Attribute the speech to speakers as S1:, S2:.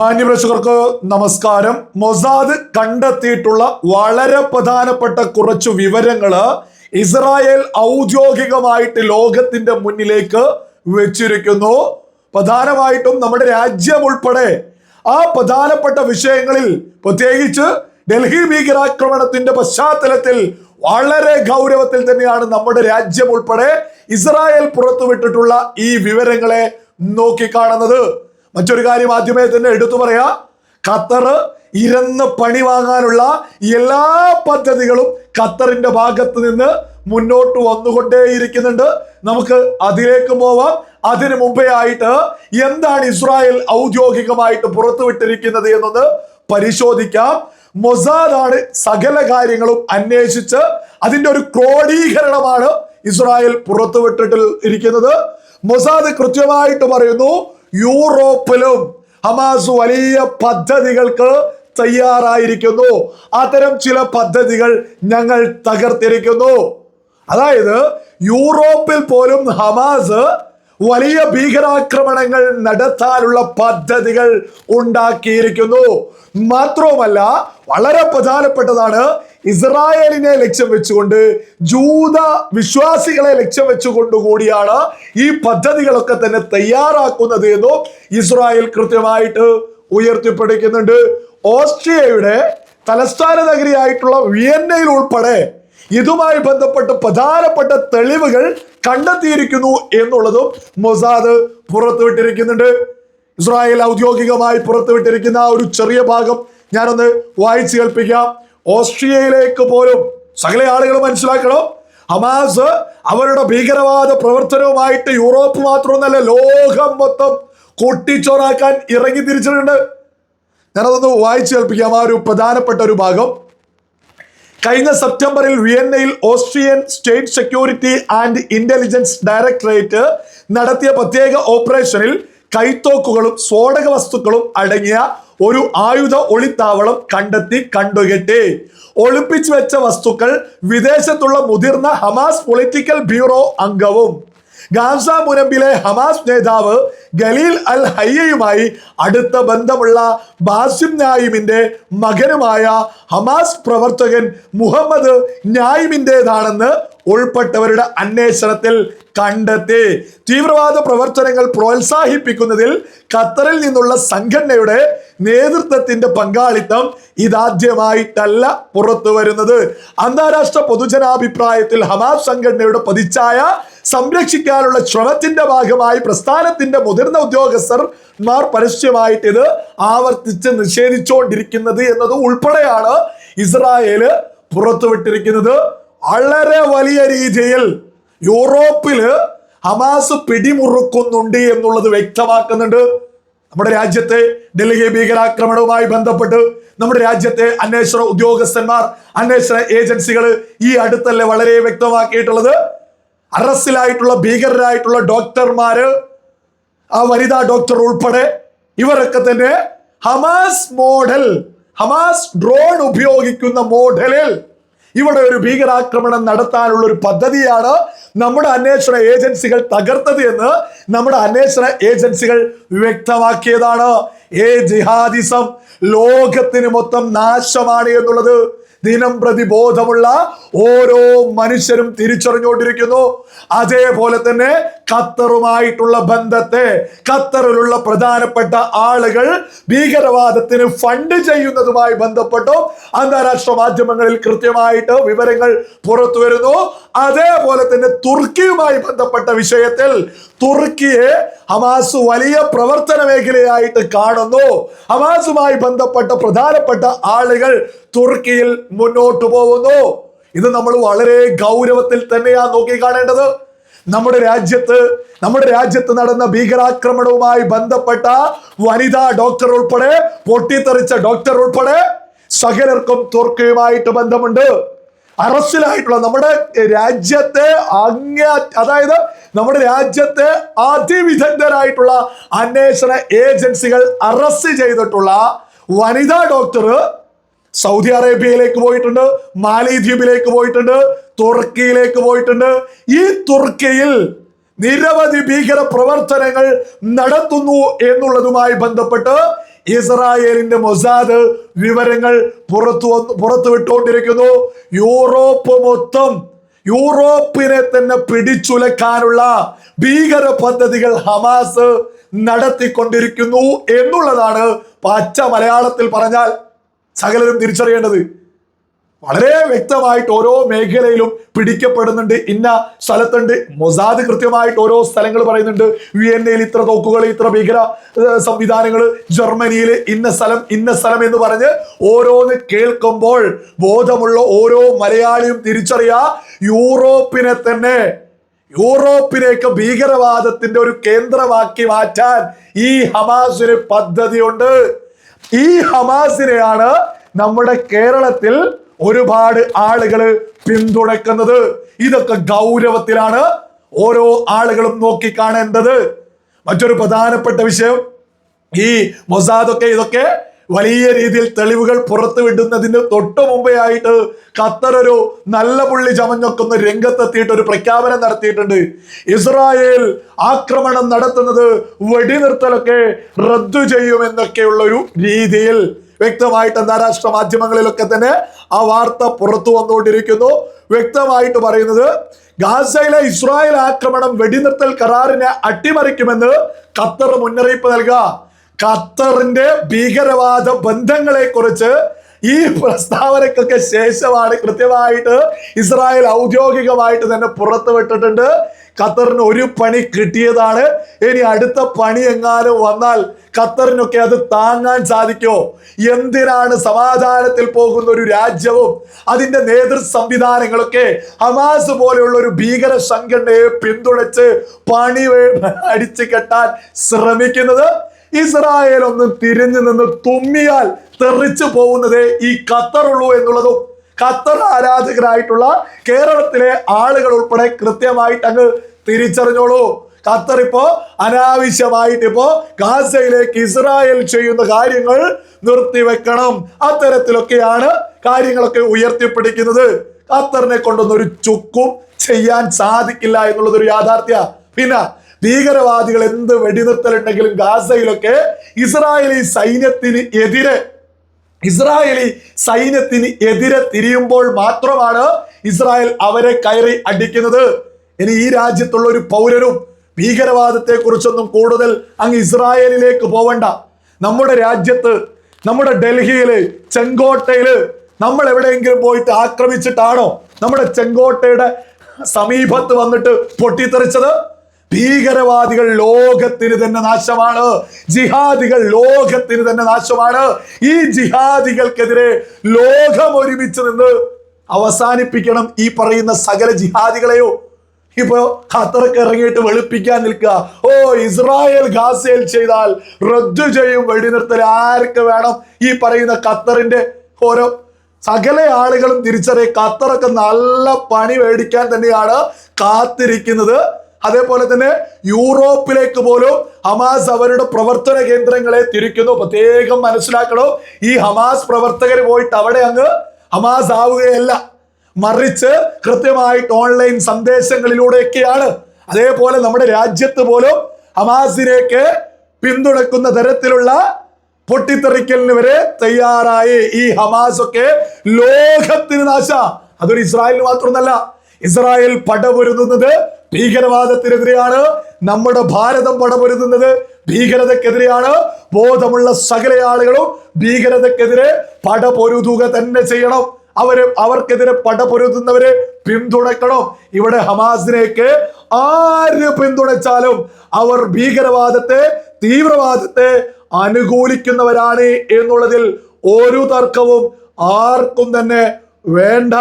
S1: മാന്യപ്രേക്ഷകർക്ക് നമസ്കാരം. മൊസാദ് കണ്ടെത്തിയിട്ടുള്ള വളരെ പ്രധാനപ്പെട്ട കുറച്ചു വിവരങ്ങൾ ഇസ്രായേൽ ഔദ്യോഗികമായിട്ട് ലോകത്തിന്റെ മുന്നിലേക്ക് വെച്ചിരിക്കുന്നു. പ്രധാനമായിട്ടും നമ്മുടെ രാജ്യം ഉൾപ്പെടെ ആ പ്രധാനപ്പെട്ട വിഷയങ്ങളിൽ പ്രത്യേകിച്ച് ഡൽഹി ഭീകരാക്രമണത്തിന്റെ പശ്ചാത്തലത്തിൽ വളരെ ഗൗരവത്തിൽ തന്നെയാണ് നമ്മുടെ രാജ്യം ഉൾപ്പെടെ ഇസ്രായേൽ പുറത്തുവിട്ടിട്ടുള്ള ഈ വിവരങ്ങളെ നോക്കിക്കാണുന്നത്. മറ്റൊരു കാര്യം ആദ്യമേ തന്നെ എടുത്തു പറയാ. ഖത്തർ ഇരന്ന് പണി വാങ്ങാനുള്ള എല്ലാ പദ്ധതികളും ഖത്തറിന്റെ ഭാഗത്ത് നിന്ന് മുന്നോട്ട് വന്നുകൊണ്ടേയിരിക്കുന്നുണ്ട്. നമുക്ക് അതിലേക്ക് പോവാം. അതിനു മുമ്പേ ആയിട്ട് എന്താണ് ഇസ്രായേൽ ഔദ്യോഗികമായിട്ട് പുറത്തുവിട്ടിരിക്കുന്നത് എന്നത് പരിശോധിക്കാം. മൊസാദാണ് സകല കാര്യങ്ങളും അന്വേഷിച്ച് അതിന്റെ ഒരു ക്രോഡീകരണമാണ് ഇസ്രായേൽ പുറത്തുവിട്ടിട്ട് ഇരിക്കുന്നത്. മൊസാദ് കൃത്യമായിട്ട് പറയുന്നു യൂറോപ്പിലും ഹമാസ് വലിയ പദ്ധതികൾക്ക് തയ്യാറായിരിക്കുന്നു. അത്തരം ചില പദ്ധതികൾ ഞങ്ങൾ തകർത്തിരിക്കുന്നു. അതായത് യൂറോപ്പിൽ പോലും ഹമാസ് വലിയ ഭീകരാക്രമണങ്ങൾ നടത്താനുള്ള പദ്ധതികൾ ഉണ്ടാക്കിയിരിക്കുന്നു. മാത്രവുമല്ല വളരെ പ്രധാനപ്പെട്ടതാണ് ഇസ്രായേലിനെ ലക്ഷ്യം വെച്ചുകൊണ്ട് ജൂത വിശ്വാസികളെ ലക്ഷ്യം വെച്ചുകൊണ്ട് കൂടിയാണ് ഈ പദ്ധതികളൊക്കെ തന്നെ തയ്യാറാക്കുന്നത് എന്നും ഇസ്രായേൽ കൃത്യമായിട്ട് ഉയർത്തിപ്പിടിക്കുന്നുണ്ട്. ഓസ്ട്രിയയുടെ തലസ്ഥാന നഗരിയായിട്ടുള്ള വിയന്നയിൽ ഉൾപ്പെടെ ഇതുമായി ബന്ധപ്പെട്ട് പ്രധാനപ്പെട്ട തെളിവുകൾ കണ്ടെത്തിയിരിക്കുന്നു എന്നുള്ളതും മൊസാദ് പുറത്തുവിട്ടിരിക്കുന്നുണ്ട്. ഇസ്രായേൽ ഔദ്യോഗികമായി പുറത്തുവിട്ടിരിക്കുന്ന ഒരു ചെറിയ ഭാഗം ഞാനൊന്ന് വായിച്ചു കേൾപ്പിക്കാം. ഓസ്ട്രിയയിലേക്ക് പോലും സകല ആളുകൾ മനസ്സിലാക്കണം? ഹമാസ് അവരുടെ ഭീകരവാദ പ്രവർത്തനവുമായിട്ട് യൂറോപ്പ് മാത്രമൊന്നല്ല ലോകം മൊത്തം കൂട്ടിച്ചോറാക്കാൻ ഇറങ്ങി തിരിച്ചിട്ടുണ്ട്. ഞാനതൊന്ന് വായിച്ചു കേൾപ്പിക്കാം. ആ ഒരു പ്രധാനപ്പെട്ട ഒരു ഭാഗം. കഴിഞ്ഞ സെപ്റ്റംബറിൽ വിയന്നയിൽ Austrian state security and intelligence directorate നടത്തിയ പ്രത്യേക ഓപ്പറേഷനിൽ കൈത്തോക്കുകളും സ്ഫോടക വസ്തുക്കളും അടങ്ങിയ ഒരു ആയുധ ഒളിത്താവളം കണ്ടെത്തി കണ്ടുകെട്ടി. ഒളിപ്പിച്ചു വെച്ച വസ്തുക്കൾ വിദേശത്തുള്ള മുതിർന്ന ഹമാസ് പൊളിറ്റിക്കൽ ബ്യൂറോ അംഗവും ഗാസ മുനമ്പിലെ ഹമാസ് നേതാവ് ഗലീൽ അൽ ഹയ്യയുമായി അടുത്ത ബന്ധമുള്ള ബാസിം നായിമിന്റെ മകനുമായ ഹമാസ് പ്രവർത്തകൻ മുഹമ്മദ് നായിമിന്റെതാണെന്ന് ഉൾപ്പെട്ടവരുടെ അന്വേഷണത്തിൽ കണ്ടെത്തി. തീവ്രവാദ പ്രവർത്തനങ്ങൾ പ്രോത്സാഹിപ്പിക്കുന്നതിൽ ഖത്തറിൽ നിന്നുള്ള സംഘടനയുടെ നേതൃത്വത്തിന്റെ പങ്കാളിത്തം ഇതാദ്യമായിട്ടല്ല പുറത്തു വരുന്നത്. അന്താരാഷ്ട്ര പൊതുജനാഭിപ്രായത്തിൽ ഹമാസ് സംഘടനയുടെ പതിച്ചായ സംരക്ഷിക്കാനുള്ള ശ്രമത്തിന്റെ ഭാഗമായി പ്രസ്ഥാനത്തിന്റെ മുതിർന്ന ഉദ്യോഗസ്ഥർ മാർ പരസ്യമായിട്ട് ഇത് ആവർത്തിച്ച് നിഷേധിച്ചുകൊണ്ടിരിക്കുന്നത് എന്നത് ഉൾപ്പെടെയാണ് ഇസ്രായേൽ പുറത്തുവിട്ടിരിക്കുന്നത് വളരെ വലിയ രീതിയിൽ യൂറോപ്പിൽ ഹമാസ് പിടിമുറുക്കുന്നുണ്ട് എന്നുള്ളത് വ്യക്തമാക്കുന്നുണ്ട്. നമ്മുടെ രാജ്യത്തെ ഡൽഹി ഭീകരാക്രമണവുമായി ബന്ധപ്പെട്ട് നമ്മുടെ രാജ്യത്തെ അന്വേഷണ ഉദ്യോഗസ്ഥന്മാർ അന്വേഷണ ഏജൻസികൾ ഈ അടുത്തല്ലേ വളരെ വ്യക്തമാക്കിയിട്ടുള്ളത്. അറസ്റ്റിലായിട്ടുള്ള ഭീകരരായിട്ടുള്ള ഡോക്ടർമാര് ആ വനിതാ ഡോക്ടർ ഉൾപ്പെടെ ഇവരൊക്കെ തന്നെ ഹമാസ് മോഡൽ ഹമാസ് ഡ്രോൺ ഉപയോഗിക്കുന്ന മോഡലിൽ ഇവിടെ ഒരു ഭീകരാക്രമണം നടത്താനുള്ള ഒരു പദ്ധതിയാണ് നമ്മുടെ അന്വേഷണ ഏജൻസികൾ തകർത്തത് എന്ന് നമ്മുടെ അന്വേഷണ ഏജൻസികൾ വ്യക്തമാക്കിയതാണ്. ഏ ജിഹാദിസം ലോകത്തിന് മൊത്തം നാശമാണ് എന്നുള്ളത് ദിനം പ്രതി ബോധമുള്ള ഓരോ മനുഷ്യരും തിരിച്ചറിഞ്ഞുകൊണ്ടിരിക്കുന്നു. അതേപോലെ തന്നെ ഖത്തറുമായിട്ടുള്ള ബന്ധത്തെ ഖത്തറിലുള്ള പ്രധാനപ്പെട്ട ആളുകൾ ഭീകരവാദത്തിന് ഫണ്ട് ചെയ്യുന്നതുമായി ബന്ധപ്പെട്ടോ അന്താരാഷ്ട്ര മാധ്യമങ്ങളിൽ കൃത്യമായിട്ട് വിവരങ്ങൾ പുറത്തു വരുന്നു. അതേപോലെ തന്നെ തുർക്കിയുമായി ബന്ധപ്പെട്ട വിഷയത്തിൽ തുർക്കിയെ ഹമാസ് വലിയ പ്രവർത്തന മേഖലയായിട്ട് കാണുന്നു. ഹമാസുമായി ബന്ധപ്പെട്ട പ്രധാനപ്പെട്ട ആളുകൾ തുർക്കിയിൽ മുന്നോട്ട് പോകുന്നു. ഇത് നമ്മൾ വളരെ ഗൗരവത്തിൽ തന്നെയാണ് നോക്കി കാണേണ്ടത്. നമ്മുടെ രാജ്യത്ത് നമ്മുടെ രാജ്യത്ത് നടന്ന ഭീകരാക്രമണവുമായി ബന്ധപ്പെട്ട വനിതാ ഡോക്ടർ ഉൾപ്പെടെ പൊട്ടിത്തെറിച്ച ഡോക്ടർ ഉൾപ്പെടെ സകലർക്കും തുർക്കിയുമായിട്ട് ബന്ധമുണ്ട്. അറസ്റ്റിലായിട്ടുള്ള നമ്മുടെ രാജ്യത്തെ അങ്ങ അതായത് നമ്മുടെ രാജ്യത്തെ അതിവിദഗ്ധരായിട്ടുള്ള അന്വേഷണ ഏജൻസികൾ അറസ്റ്റ് ചെയ്തിട്ടുള്ള വനിതാ ഡോക്ടർ സൗദി അറേബ്യയിലേക്ക് പോയിട്ടുണ്ട് മാലിദ്വീപിലേക്ക് പോയിട്ടുണ്ട് തുർക്കിയിലേക്ക് പോയിട്ടുണ്ട്. ഈ തുർക്കിയിൽ നിരവധി ഭീകര പ്രവർത്തനങ്ങൾ നടത്തുന്നു എന്നുള്ളതുമായി ബന്ധപ്പെട്ട് ഇസ്രായേലിന്റെ മൊസാദ് വിവരങ്ങൾ പുറത്തു പുറത്തു വിട്ടുകൊണ്ടിരിക്കുന്നു യൂറോപ്പ് മൊത്തം യൂറോപ്പിനെ തന്നെ പിടിച്ചുലക്കാനുള്ള ഭീകര പദ്ധതികൾ ഹമാസ് നടത്തിക്കൊണ്ടിരിക്കുന്നു എന്നുള്ളതാണ് പച്ച മലയാളത്തിൽ പറഞ്ഞാൽ സകലരും തിരിച്ചറിയേണ്ടത്. വളരെ വ്യക്തമായിട്ട് ഓരോ മേഖലയിലും പിടിക്കപ്പെടുന്നുണ്ട്. ഇന്ന സ്ഥലത്തുണ്ട്. മൊസാദ് കൃത്യമായിട്ട് ഓരോ സ്ഥലങ്ങൾ പറയുന്നുണ്ട്. വിയന്നയിൽ ഇത്ര തോക്കുകൾ ഇത്ര ഭീകര സംവിധാനങ്ങൾ ജർമ്മനിയിൽ ഇന്ന സ്ഥലം ഇന്ന സ്ഥലം എന്ന് പറഞ്ഞ് ഓരോന്ന് കേൾക്കുമ്പോൾ ബോധമുള്ള ഓരോ മലയാളിയും തിരിച്ചറിയാ യൂറോപ്പിനെ തന്നെ. യൂറോപ്പിലേക്ക് ഭീകരവാദത്തിന്റെ ഒരു കേന്ദ്രമാക്കി മാറ്റാൻ ഈ ഹമാസിന് പദ്ധതിയുണ്ട്. ഈ ഹമാസിനെയാണ് നമ്മുടെ കേരളത്തിൽ ഒരുപാട് ആളുകൾ പിന്തുണക്കുന്നത് ഇതൊക്കെ ഗൗരവത്തിലാണ് ഓരോ ആളുകളും നോക്കിക്കാണേണ്ടത്. മറ്റൊരു പ്രധാനപ്പെട്ട വിഷയം ഈ മൊസാദൊക്കെ ഇതൊക്കെ വലിയ രീതിയിൽ തെളിവുകൾ പുറത്തു വിടുന്നതിന് തൊട്ടു മുമ്പേ ആയിട്ട് ഖത്തർ ഒരു നല്ല പുള്ളി ചമഞ്ഞൊക്കുന്ന രംഗത്തെത്തിയിട്ട് ഒരു പ്രഖ്യാപനം നടത്തിയിട്ടുണ്ട്. ഇസ്രായേൽ ആക്രമണം നടത്തുന്നത് വെടിനിർത്തലൊക്കെ റദ്ദു ചെയ്യുമെന്നൊക്കെയുള്ള ഒരു രീതിയിൽ വ്യക്തമായിട്ട് അന്താരാഷ്ട്ര മാധ്യമങ്ങളിലൊക്കെ തന്നെ ആ വാർത്ത പുറത്തു വന്നുകൊണ്ടിരിക്കുന്നു. വ്യക്തമായിട്ട് പറയുന്നത് ഗാസയിലെ ഇസ്രായേൽ ആക്രമണം വെടിനിർത്തൽ കരാറിനെ അട്ടിമറിക്കുമെന്ന് ഖത്തർ മുന്നറിയിപ്പ് നൽകുക. ഖത്തറിന്റെ ഭീകരവാദ ബന്ധങ്ങളെ കുറിച്ച് ഈ പ്രസ്താവനക്കൊക്കെ ശേഷമാണ് കൃത്യമായിട്ട് ഇസ്രായേൽ ഔദ്യോഗികമായിട്ട് തന്നെ പുറത്തു വിട്ടിട്ടുണ്ട് ഖത്തറിന് ഒരു പണി കിട്ടിയതാണ്. ഇനി അടുത്ത പണി എങ്ങാനും വന്നാൽ ഖത്തറിനൊക്കെ അത് താങ്ങാൻ സാധിക്കോ? എന്തിനാണ് സമാധാനത്തിൽ പോകുന്ന ഒരു രാജ്യവും അതിന്റെ നേതൃ സംവിധാനങ്ങളൊക്കെ ഹമാസ് പോലെയുള്ള ഒരു ഭീകര സംഘടനയെ പിന്തുണച്ച് പണി അടിച്ചു കെട്ടാൻ ശ്രമിക്കുന്നത്? ഇസ്രായേൽ ഒന്ന് തിരിഞ്ഞു നിന്ന് തുമ്മിയാൽ തെറിച്ചു പോകുന്നതേ ഈ ഖത്തറുള്ളൂ എന്നുള്ളതും ഖത്തർ ആരാധകരായിട്ടുള്ള കേരളത്തിലെ ആളുകൾ ഉൾപ്പെടെ കൃത്യമായിട്ട് അങ്ങ് തിരിച്ചറിഞ്ഞോളൂ. ഖത്തർ ഇപ്പോ അനാവശ്യമായിട്ട് ഇപ്പോ ഗാസയിലേക്ക് ഇസ്രായേൽ ചെയ്യുന്ന കാര്യങ്ങൾ നിർത്തിവെക്കണം. അത്തരത്തിലൊക്കെയാണ് കാര്യങ്ങളൊക്കെ ഉയർത്തിപ്പിടിക്കുന്നത്. ഖത്തറിനെ കൊണ്ടൊന്നും ഒരു ചുക്കും ചെയ്യാൻ സാധിക്കില്ല എന്നുള്ളതൊരു യാഥാർത്ഥ്യ. പിന്നെ ഭീകരവാദികൾ എന്ത് വെടിനിർത്തലുണ്ടെങ്കിലും ഗാസയിലൊക്കെ ഇസ്രായേലി സൈന്യത്തിന് എതിരെ ഇസ്രായേലി സൈന്യത്തിന് എതിരെ തിരിയുമ്പോൾ മാത്രമാണ് ഇസ്രായേൽ അവരെ കയറി അടിക്കുന്നത്. ഇനി ഈ രാജ്യത്തുള്ള ഒരു പൗരനും ഭീകരവാദത്തെ കുറിച്ചൊന്നും കൂടുതൽ അങ്ങ് ഇസ്രായേലിലേക്ക് പോവണ്ട. നമ്മുടെ രാജ്യത്ത് നമ്മുടെ ഡൽഹിയിൽ ചെങ്കോട്ടയിൽ നമ്മൾ എവിടെയെങ്കിലും പോയിട്ട് ആക്രമിച്ചിട്ടാണോ നമ്മുടെ ചെങ്കോട്ടയുടെ സമീപത്ത് വന്നിട്ട് പൊട്ടിത്തെറിച്ചത്? ഭീകരവാദികൾ ലോകത്തിന് തന്നെ നാശമാണ്. ജിഹാദികൾ ലോകത്തിന് തന്നെ നാശമാണ്. ഈ ജിഹാദികൾക്കെതിരെ ലോകം ഒരുമിച്ച് നിന്ന് അവസാനിപ്പിക്കണം ഈ പറയുന്ന സകല ജിഹാദികളെയോ. ഇപ്പോ ഖത്തർക്ക് ഇറങ്ങിയിട്ട് വെളുപ്പിക്കാൻ നിൽക്കുക. ഓ ഇസ്രായേൽ ഗാസയിൽ ചെയ്താൽ റദ്ദു ചെയ്യും വെടിനിർത്തൽ ആർക്ക് വേണം? ഈ പറയുന്ന ഖത്തറിന്റെ ഓരോ സകല ആളുകളും തിരിച്ചറിയ ഖത്തറൊക്കെ നല്ല പണി മേടിക്കാൻ തന്നെയാണ് കാത്തിരിക്കുന്നത്. അതേപോലെ തന്നെ യൂറോപ്പിലേക്ക് പോലും ഹമാസ് അവരുടെ പ്രവർത്തന കേന്ദ്രങ്ങളെ തിരിക്കുന്നു. പ്രത്യേകം മനസ്സിലാക്കണം ഈ ഹമാസ് പ്രവർത്തകർ പോയിട്ട് അവിടെ അങ്ങ് ഹമാസ് ആവുകയല്ല. മറിച്ച് കൃത്യമായിട്ട് ഓൺലൈൻ സന്ദേശങ്ങളിലൂടെയൊക്കെയാണ്. അതേപോലെ നമ്മുടെ രാജ്യത്ത് പോലും ഹമാസിനേക്ക് പിന്തുണക്കുന്ന തരത്തിലുള്ള പൊട്ടിത്തെറിക്കലിന് വരെ തയ്യാറായി. ഈ ഹമാസ് ഒക്കെ ലോകത്തിന് നാശ. അതൊരു ഇസ്രായേലിന് മാത്രമൊന്നല്ല ഇസ്രായേൽ പടപൊരുതുന്നത് ഭീകരവാദത്തിനെതിരെയാണ് നമ്മുടെ ഭാരതം പടപൊരുതുന്നത് ഭീകരതക്കെതിരെയാണ് ബോധമുള്ള സകല ആളുകളും ഭീകരതക്കെതിരെ പടപൊരുതുക തന്നെ ചെയ്യണം. അവർ അവർക്കെതിരെ പടപൊരുതുന്നവരെ പിന്തുണക്കണം ഇവിടെ ഹമാസിനേക്ക് ആര് പിന്തുണച്ചാലും അവർ ഭീകരവാദത്തെ തീവ്രവാദത്തെ അനുകൂലിക്കുന്നവരാണ് എന്നുള്ളതിൽ ഒരു തർക്കവും ആർക്കും തന്നെ വേണ്ട.